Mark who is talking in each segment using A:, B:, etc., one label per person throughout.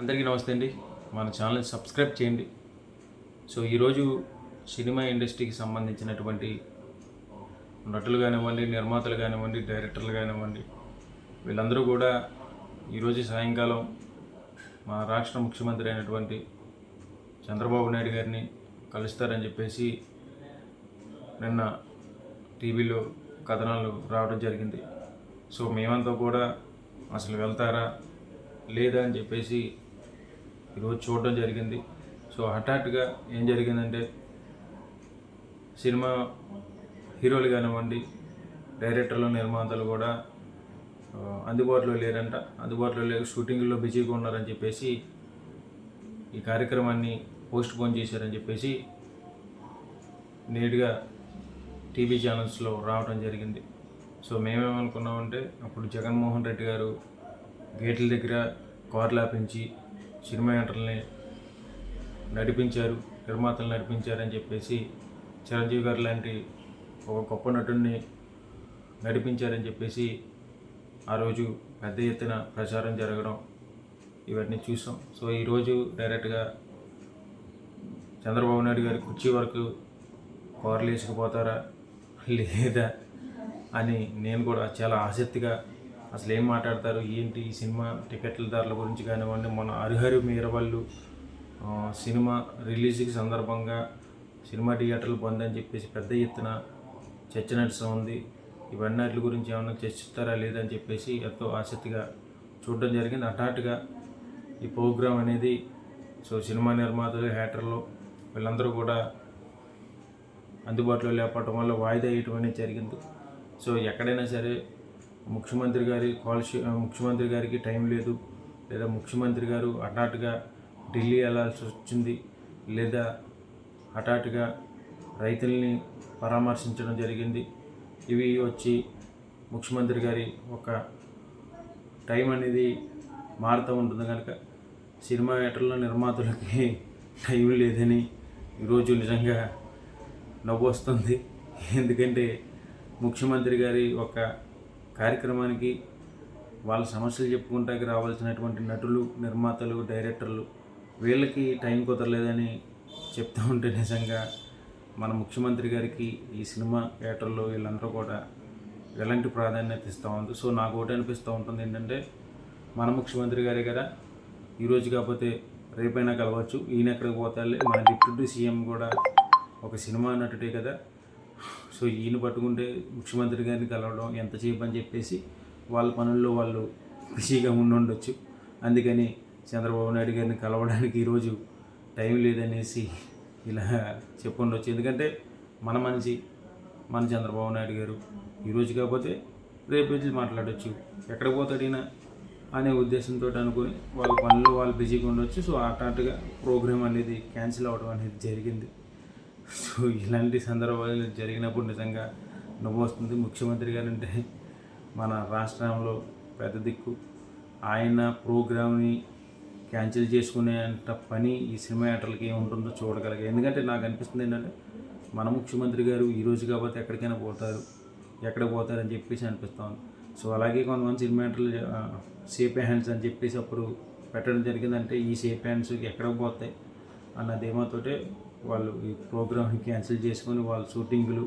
A: అందరికీ నమస్తే అండి. మన ఛానల్ సబ్స్క్రైబ్ చేయండి. సో ఈరోజు సినిమా ఇండస్ట్రీకి సంబంధించినటువంటి నటులు కానివ్వండి నిర్మాతలు కానివ్వండి డైరెక్టర్లు కానివ్వండి వీళ్ళందరూ కూడా ఈరోజు సాయంకాలం మా రాష్ట్ర ముఖ్యమంత్రి అయినటువంటి చంద్రబాబు నాయుడు గారిని కలుస్తారని చెప్పేసి నిన్న టీవీలో కథనాలు రావడం జరిగింది. సో మేమంతా కూడా అసలు వెళ్తారా లేదా అని చెప్పేసి ఈరోజు చూడడం జరిగింది. సో హఠాత్తుగా ఏం జరిగిందంటే సినిమా హీరోలు కానివ్వండి డైరెక్టర్లు నిర్మాతలు కూడా అందుబాటులో లేరంట. అందుబాటులో లేక షూటింగ్లో బిజీగా ఉన్నారని చెప్పేసి ఈ కార్యక్రమాన్ని పోస్ట్ పోన్ చేశారని చెప్పేసి నేరుగా టీవీ ఛానల్స్లో రావడం జరిగింది. సో మేమేమనుకున్నామంటే అప్పుడు జగన్మోహన్ రెడ్డి గారు గేట్ల దగ్గర కార్లు ఆపించి సినిమా యంటర్ని నడిపించారు నిర్మాతలు నడిపించారని చెప్పేసి చిరంజీవి గారు లాంటి ఒక గొప్ప నటుడిని నడిపించారని చెప్పేసి ఆ రోజు పెద్ద ఎత్తున ప్రచారం జరగడం ఇవన్నీ చూసాం. సో ఈరోజు డైరెక్ట్గా చంద్రబాబు నాయుడు గారి కుర్చీ వరకు కారులు వేసుకుపోతారా లేదా అని నేను కూడా చాలా ఆసక్తిగా అసలు ఏం మాట్లాడతారు? ఏంటి ఈ సినిమా టికెట్ల ధరల గురించి కానివ్వండి మన హరిహరి మీర వాళ్ళు సినిమా రిలీజ్కి సందర్భంగా సినిమా థియేటర్లు బంద్ అని చెప్పేసి పెద్ద ఎత్తున చర్చ నడుస్తూ ఉంది. ఇవన్నీ వాటి గురించి ఏమన్నా చర్చిస్తారా లేదని చెప్పేసి ఎంతో ఆసక్తిగా చూడడం జరిగింది. హఠాత్తుగా ఈ ప్రోగ్రాం అనేది సో సినిమా నిర్మాతలు హ్యాటర్లు వీళ్ళందరూ కూడా అందుబాటులో లేకపోవడం వల్ల వాయిదా వేయటం అనేది జరిగింది. సో ఎక్కడైనా సరే ముఖ్యమంత్రి గారి కాల్షీ ముఖ్యమంత్రి గారికి టైం లేదు లేదా ముఖ్యమంత్రి గారు హఠాత్తుగా ఢిల్లీ వెళ్ళాల్సి వచ్చింది లేదా హఠాత్తుగా రైతుల్ని పరామర్శించడం జరిగింది. ఇవి వచ్చి ముఖ్యమంత్రి గారి ఒక టైం అనేది మారుతూ ఉంటుంది కనుక సినిమా థియేటర్లో నిర్మాతలకి టైం లేదని ఈరోజు నిజంగా నవ్వు వస్తుంది ఎందుకంటే ముఖ్యమంత్రి గారి ఒక కార్యక్రమానికి వాళ్ళ సమస్యలు చెప్పుకుంటానికి రావాల్సినటువంటి నటులు నిర్మాతలు డైరెక్టర్లు వీళ్ళకి టైం కుదరలేదని చెప్తూ ఉంటే నిజంగా మన ముఖ్యమంత్రి గారికి ఈ సినిమా థియేటర్లో వీళ్ళందరూ కూడా ఎలాంటి ప్రాధాన్యత ఇస్తూ ఉంది సో నాకు ఒకటి అనిపిస్తూ ఉంటుంది ఏంటంటే మన ముఖ్యమంత్రి గారే కదా ఈరోజు కాకపోతే రేపైనా కలవచ్చు ఈయన ఎక్కడికి పోతాలి మన డిప్యూటీ సీఎం కూడా ఒక సినిమా నటుడే కదా సో ఈయన పట్టుకుంటే ముఖ్యమంత్రి గారిని కలవడం ఎంతసేపు అని చెప్పేసి వాళ్ళ పనుల్లో వాళ్ళు బిజీగా ఉండి ఉండొచ్చు అందుకని చంద్రబాబు నాయుడు గారిని కలవడానికి ఈరోజు టైం లేదనేసి ఇలా చెప్పుండొచ్చు. ఎందుకంటే మన మనిషి మన చంద్రబాబు నాయుడు గారు ఈరోజు కాకపోతే రేపు వచ్చి ఎక్కడ పోతాడినా అనే ఉద్దేశంతో అనుకుని వాళ్ళ పనులు వాళ్ళు బిజీగా ఉండొచ్చు. సో హఠాత్తుగా ప్రోగ్రామ్ అనేది క్యాన్సిల్ అవ్వడం అనేది జరిగింది. సో ఇలాంటి సందర్భాలు జరిగినప్పుడు నిజంగా నవ్వు వస్తుంది ముఖ్యమంత్రి గారు అంటే మన రాష్ట్రంలో పెద్ద దిక్కు. ఆయన ప్రోగ్రామ్ని క్యాన్సిల్ చేసుకునే అంత పని ఈ సినిమా యాక్టర్లకి ఏముంటుందో చూడగలిగా ఎందుకంటే నాకు అనిపిస్తుంది ఏంటంటే మన ముఖ్యమంత్రి గారు ఈరోజు కాబట్టి ఎక్కడికైనా పోతారు ఎక్కడ పోతారని చెప్పేసి అనిపిస్తుంది. సో అలాగే కొంతమంది సినిమా యాక్టర్లు సేఫ్ హ్యాండ్స్ అని చెప్పేసి అప్పుడు పెట్టడం జరిగిందంటే ఈ సేఫ్ హ్యాండ్స్ ఎక్కడ పోతాయి? అన్న ధీమాతోటే వాళ్ళు ఈ ప్రోగ్రామ్ని క్యాన్సిల్ చేసుకొని వాళ్ళ షూటింగ్లు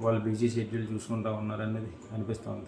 A: వాళ్ళు బిజీ షెడ్యూల్ చూసుకుంటా ఉన్నారనేది అనిపిస్తుంది